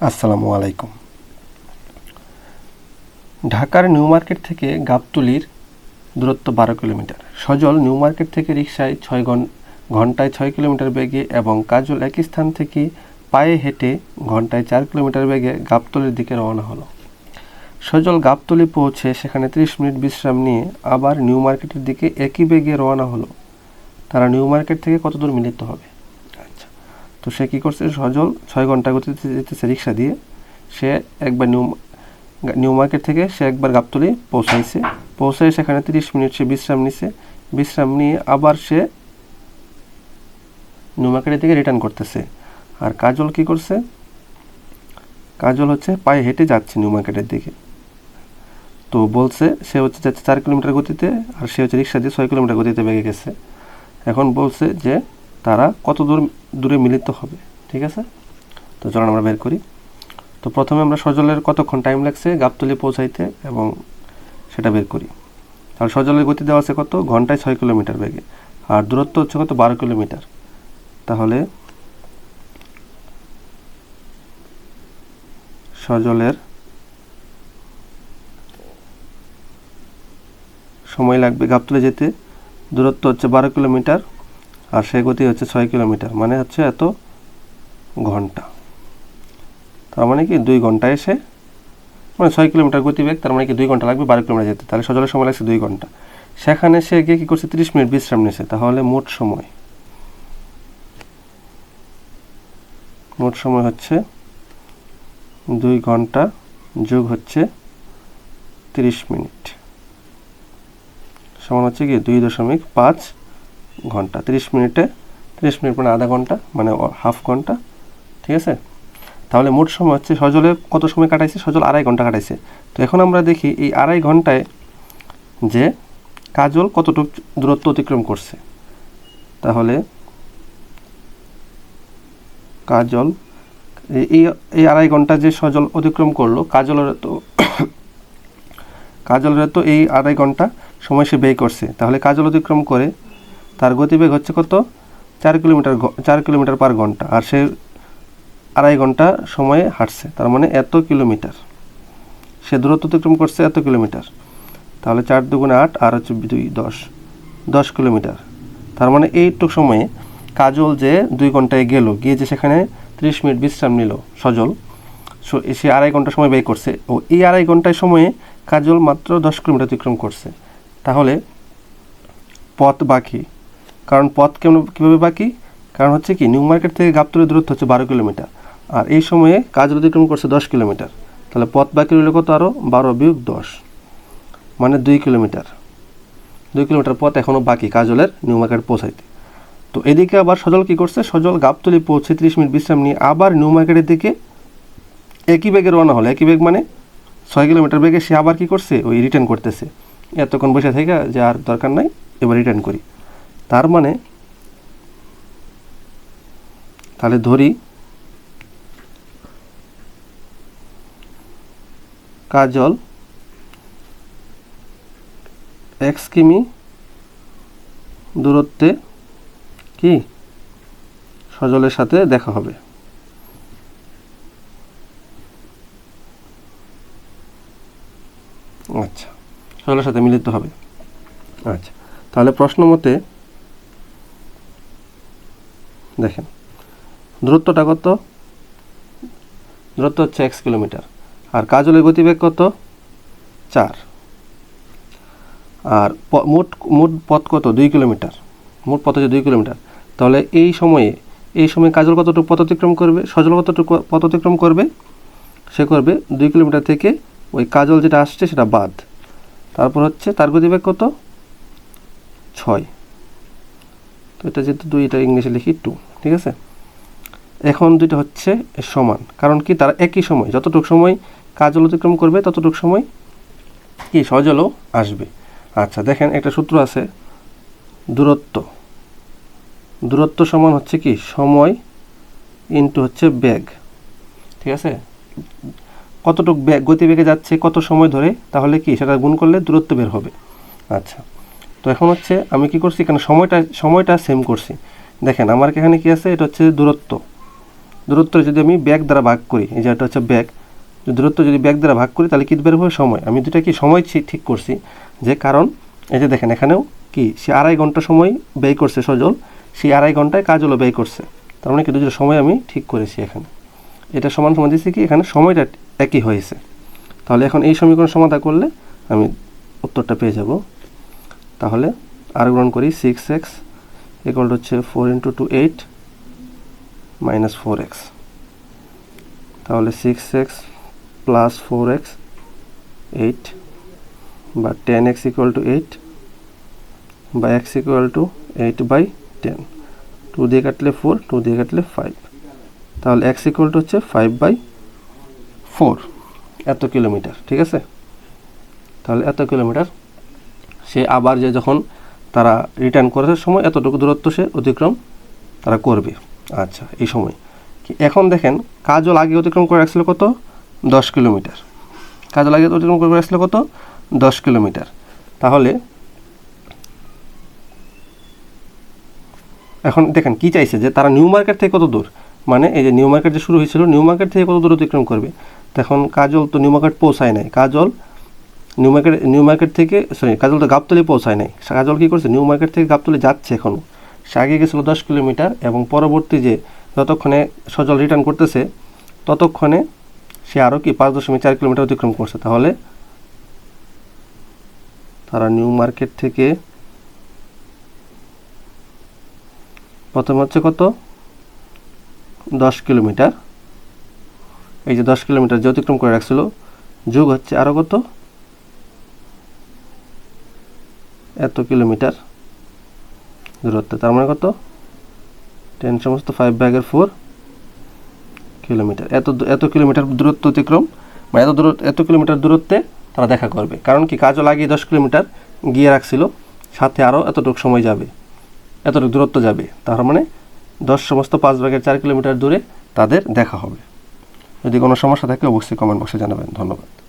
আসসালামু আলাইকুম। ঢাকার নিউ মার্কেট থেকে গাবতলির দূরত্ব বারো কিলোমিটার। সজল নিউ মার্কেট থেকে রিক্সায় ছয় ঘন- ঘন্টায় ছয় কিলোমিটার বেগে এবং কাজল একই স্থান থেকে পায়ে হেঁটে ঘন্টায় চার কিলোমিটার বেগে গাবতলির দিকে রওনা হলো। সজল গাবতলি পৌঁছে সেখানে ত্রিশ মিনিট বিশ্রাম নিয়ে আবার নিউ মার্কেটের দিকে একই বেগে রওনা হলো। তারা নিউ মার্কেট থেকে কত দূর মিলিত হবে? তো সে কী করছে? সজল ছয় ঘণ্টা গতিতে যেতেছে রিক্সা দিয়ে। সে একবার নিউ নিউ মার্কেট থেকে সে একবার গাবতলি পৌঁছাইছে। পৌঁছায় সেখানে তিরিশ মিনিট সে বিশ্রাম নিছে। বিশ্রাম নিয়ে আবার সে নিউ মার্কেটের দিকে রিটার্ন করতেছে। আর কাজল কি করছে? কাজল হচ্ছে পায়ে হেঁটে যাচ্ছে নিউ মার্কেটের দিকে। তো বলছে সে হচ্ছে যাচ্ছে চার কিলোমিটার গতিতে আর সে হচ্ছে রিক্সা দিয়ে ছয় কিলোমিটার গতিতে বেগে গেছে। এখন বলছে যে তারা কত দূর, দূরে মিলিত হবে, ঠিক আছে? তো চলুন আমরা বের করি। তো প্রথমে আমরা সজলের কতক্ষণ টাইম লাগছে, গাবতলি পৌঁছাইতে এবং সেটা বের করি। তাহলে সজলের গতি দেওয়া আছে কত? ঘন্টায় ছয় কিলোমিটার বেগে। আর দূরত্ব হচ্ছে কত? বারো কিলোমিটার। তাহলে সজলের সময় লাগবে গাবতলে যেতে। দূরত্ব হচ্ছে বারো কিলোমিটার। আর সে গতি হচ্ছে ছয় কিলোমিটার মানে হচ্ছে এত ঘণ্টা। তার মানে কি দুই ঘণ্টা এসে মানে ছয় কিলোমিটার গতিবেগ, তার মানে কি দুই ঘণ্টা লাগবে বারো কিলোমিটার যেতে। তাহলে সজলের সময় লাগছে দুই ঘণ্টা। সেখানে সে গিয়ে কী করছে? তিরিশ মিনিট বিশ্রাম নিয়েছে তাহলে মোট সময় মোট সময় হচ্ছে দুই ঘণ্টা যোগ হচ্ছে তিরিশ মিনিট। সমান হচ্ছে কি দুই দশমিক পাঁচ ঘণ্টা, তিরিশ মিনিটে, তিরিশ মিনিট মানে আধা ঘণ্টা মানে হাফ ঘণ্টা, ঠিক আছে? তাহলে মোট সময় হচ্ছে সজলে কত সময় কাটাইছে? সজল আড়াই ঘণ্টা কাটাইছে। তো এখন আমরা দেখি এই আড়াই ঘন্টায় যে কাজল কতটুকু দূরত্ব অতিক্রম করছে। তাহলে কাজল এই এই আড়াই ঘণ্টা যে সজল অতিক্রম করল, কাজলের তো কাজলের তো এই আড়াই ঘণ্টা সময় সে ব্যয় করছে। তাহলে কাজল অতিক্রম করে তার গতিবেগ হচ্ছে কত? চার কিলোমিটার চার কিলোমিটার পার ঘণ্টা। আর সে আড়াই ঘণ্টা সময়ে হাঁটছে। তার মানে এত কিলোমিটার। সে দূরত্ব অতিক্রম করছে এত কিলোমিটার। তাহলে চার দুগুণে আট, আর হচ্ছে দুই, দশ। দশ কিলোমিটার। তার মানে এইটুক সময়ে কাজল যে দুই ঘন্টায় গেল, গিয়ে যে সেখানে ত্রিশ মিনিট বিশ্রাম নিল, সজল, সো- সে আড়াই ঘণ্টা সময় ব্যয় করছে। ও এই আড়াই ঘন্টায় সময়ে কাজল মাত্র দশ কিলোমিটার অতিক্রম করছে। তাহলে পথ বাকি। কারণ পথ কেমন, কীভাবে বাকি? কারণ হচ্ছে কি, নিউ মার্কেট থেকে গাবতলের দূরত্ব হচ্ছে বারো কিলোমিটার। আর এই সময়ে কাজ অতিক্রম করছে দশ কিলোমিটার। তাহলে পথ বাকি রইল কত আরও বারো বিয়োগ দশ। মানে দুই কিলোমিটার। দুই কিলোমিটার পথ এখনও বাকি কাজলের নিউ মার্কেট পৌঁছাইতে। তো এদিকে আবার সজল কি করছে? সজল গাবতলি পৌঁছে ত্রিশ মিনিট বিশ্রাম নিয়ে আবার নিউ মার্কেটের দিকে একই বেগে রওনা হলো। একই বেগ মানে ছয় কিলোমিটার বেগে সে আবার কি করছে? ওই রিটার্ন করতেছে। এতক্ষণ বসে থেকে যে আর দরকার নাই, এবার রিটার্ন করি। তার মানে তাহলে ধরি, কাজল এক্স কিমি দূরত্বে কি? সজলের সাথে দেখা হবে। আচ্ছা সজলের সাথে মিলিত হবে। আচ্ছা তাহলে প্রশ্ন মতে দেখেন। দূরত্বটা কত? দূরত্ব হচ্ছে এক্স কিলোমিটার। আর কাজলের গতিবেগ কত? চার। আর মোট মোট পথ কত? দুই কিলোমিটার। মোট পথ হচ্ছে দুই কিলোমিটার। তাহলে এই সময়ে, এই সময় কাজল কতটুকু পথ অতিক্রম করবে, সজল কতটুকু পথ অতিক্রম করবে, সে করবে দুই কিলোমিটার থেকে ওই কাজল যেটা আসছে সেটা বাদ। তারপর হচ্ছে তার গতিবেগ কত? ছয়। তো এটা যেহেতু দুই এটা ইংলিশে লিখি টু ঠিক আছে? এখন দুইটা হচ্ছে সমান। কারণ কি? তারা একই সময়। যতটুক সময় কাজল অতিক্রম করবে, ততটুকু সময় কি? সজলও আসবে। আচ্ছা দেখেন একটা সূত্র আছে, দূরত্ব। দূরত্ব সমান হচ্ছে কি? সময় ইন্টু হচ্ছে বেগ। ঠিক আছে? কতটুকু বেগ গতিবেগে যাচ্ছে, কত সময় ধরে, তাহলে কি? সেটা গুণ করলে দূরত্ব বের হবে। আচ্ছা। এখন হচ্ছে আমি কি করছি, এখানে সময়টা সময়টা সেম করছি। দেখেন, আমার এখানে কি আছে? এটা হচ্ছে দূরত্ব। দূরত্ব যদি আমি ব্যাগ দ্বারা ভাগ করি, এই যে এটা হচ্ছে ব্যাগ দূরত্ব যদি ব্যাগ দ্বারা ভাগ করি, তাহলে কী বের হবে? সময়। আমি দুটা কি সময় ঠিক- করছি? যে কারণ, এই যে দেখেন, এখানেও কি, সে আড়াই ঘণ্টা সময় ব্যয় করছে সজল, সেই আড়াই ঘন্টায় কাজ কাজলও ব্যয় করছে। তার মানে কি দুটোর সময় আমি ঠিক করেছি এখানে। এটা সমান সমান দিচ্ছি কি, এখানে সময়টা একই হয়েছে। তাহলে এখন এই সমীকরণ সমাধান করলে আমি উত্তরটা পেয়ে যাব। তাহলে আর গ্রহণ করি সিক্স এক্স ইকুয়াল হচ্ছে four into two eight minus four x তাহলে six x plus four x eight বা ten x equal to eight বা x equal to eight by ten two দিয়ে কাটলে ফোর টু দিয়ে কাটলে ফাইভ তাহলে x equal to হচ্ছে five by four এত কিলোমিটার, ঠিক আছে? তাহলে এত কিলোমিটার সে আবার যে যখন তারা রিটার্ন করার সময় এতটুকু দূরত্ব সে অতিক্রম তারা করবে। আচ্ছা এই সময়। এখন দেখেন, কাজল আগে অতিক্রম করে রাখছিল কত? দশ কিলোমিটার। কাজল আগে অতিক্রম করে রাখছিল কত? দশ কিলোমিটার। তাহলে এখন দেখেন, কি চাইছে? যে তারা নিউ মার্কেট থেকে কত দূর? মানে এই যে নিউ মার্কেট যে শুরু হয়েছিল নিউ মার্কেট থেকে কত দূর অতিক্রম করবে? তখন কাজল তো নিউ মার্কেট পৌঁছায় নাই। Kajal New Market New Market থেকে সরি কাজল তো গাবতলি পৌঁছায় নাই। কাজল কী করছে? নিউ মার্কেট থেকে গাবতলি যাচ্ছে এখনও সে আগে গেছিল দশ কিলোমিটার এবং পরবর্তী যে যতক্ষণে সজল রিটার্ন করতেছে, ততক্ষণে সে আরও কি পাঁচ দশমিক চার কিলোমিটার অতিক্রম করছে। তাহলে তারা নিউ মার্কেট থেকে প্রথমে হচ্ছে কত? দশ কিলোমিটার। এই যে দশ কিলোমিটার যে অতিক্রম করে রাখছিল, যোগ হচ্ছে আরও কত? এত কিলোমিটার দূরত্ব। তার মানে কত? টেন সমস্ত ফাইভ ব্যাগের ফোর কিলোমিটার। এত এত কিলোমিটার দূরত্ব অতিক্রম বা এত দূর এত কিলোমিটার দূরত্বে তারা দেখা করবে। কারণ কি? কাজও লাগিয়ে দশ কিলোমিটার গিয়ে রাখছিল। সাথে আরও এতটুকু সময় যাবে। এতটুকু দূরত্ব যাবে। তার মানে দশ সমস্ত পাঁচ ভাগের চার কিলোমিটার দূরে তাদের দেখা হবে। যদি কোনো সমস্যা থাকে, অবশ্যই কমেন্ট বক্সে জানাবেন। ধন্যবাদ।